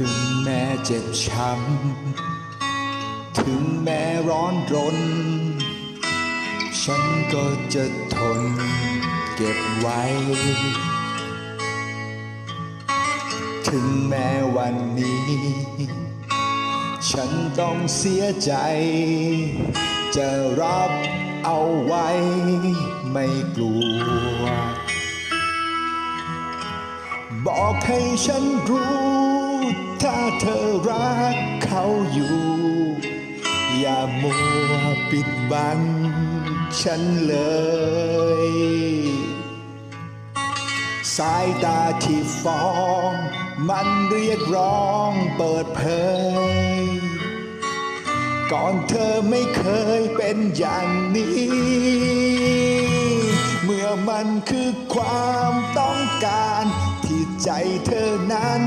ถึงแม่เจ็บช้ำ ถึงแม้ร้อนรน ฉันก็จะทนเก็บไว้ ถึงแม้วันนี้ ฉันต้องเสียใจ จะรับเอาไว้ไม่กลัว บอกให้ฉันรู้ ถ้าเธอรักเขาอยู่ อย่ามัวปิดบังฉันเลย สายตาที่ฟ้อง มันเรียกร้องเปิดเผย ก่อนเธอไม่เคยเป็นอย่างนี้ เมื่อมันคือความต้องการ ที่ใจเธอนั้น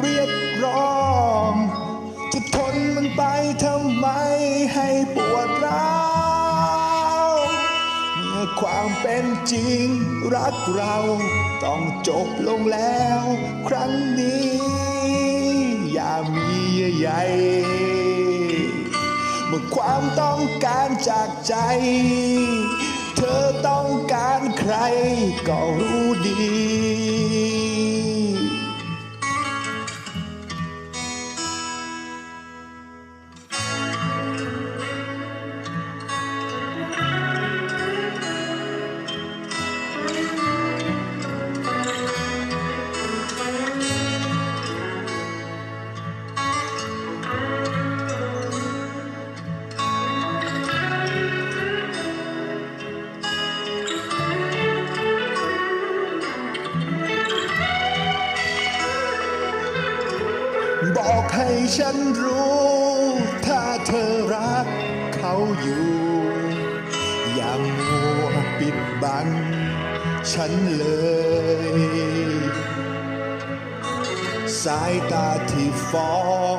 เรียกร้อง จะทนมันไปทำไมให้ปวดร้าวเมื่อความเป็นจริงรักเราต้องจบลงแล้ว ครั้งนี้ อย่ามีเยื่อใยเมื่อความต้องการจากใจเธอต้องการใครก็รู้ดี ให้ฉันรู้ ถ้าเธอรักเขาอยู่ อย่ามัวปิดบัง ฉันเลย สายตาที่ฟ้อง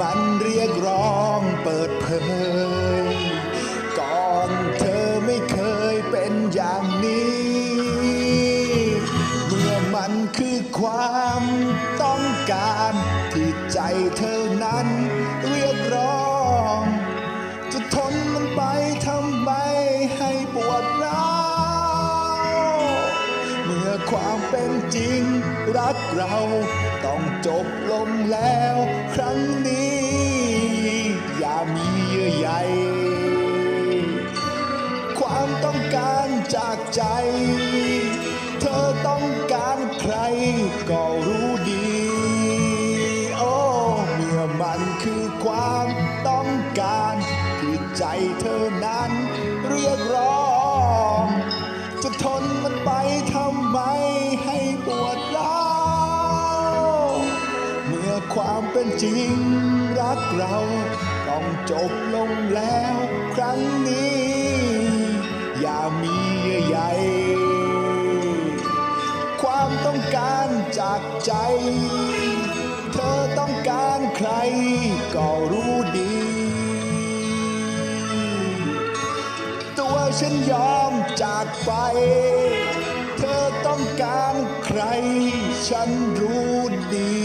มันเรียกร้องเปิดเผย ก่อนเธอไม่เคยเป็นอย่างนี้ เมื่อมันคือความต้องการ เธอนั้นเรียกร้อง จะทนมันไปทำไมให้ปวดร้าวเมื่อความเป็นจริงรักเราต้องจบลงแล้วครั้งนี้ อย่ามีเยื่อใยความต้องการจากใจ เธอต้องการใครก็รู้ดี เธอนั้นเรียกร้อง จะทนมันไปทำไมให้ปวดร้าวเมื่อความเป็นจริงรักเรา ต้องจบลงแล้วครั้งนี้ อย่ามีเยื่อใยความต้องการจากใจ เธอต้องการใครก็รู้ ฉันยอมจากไป เธอต้องการใครฉันรู้ดี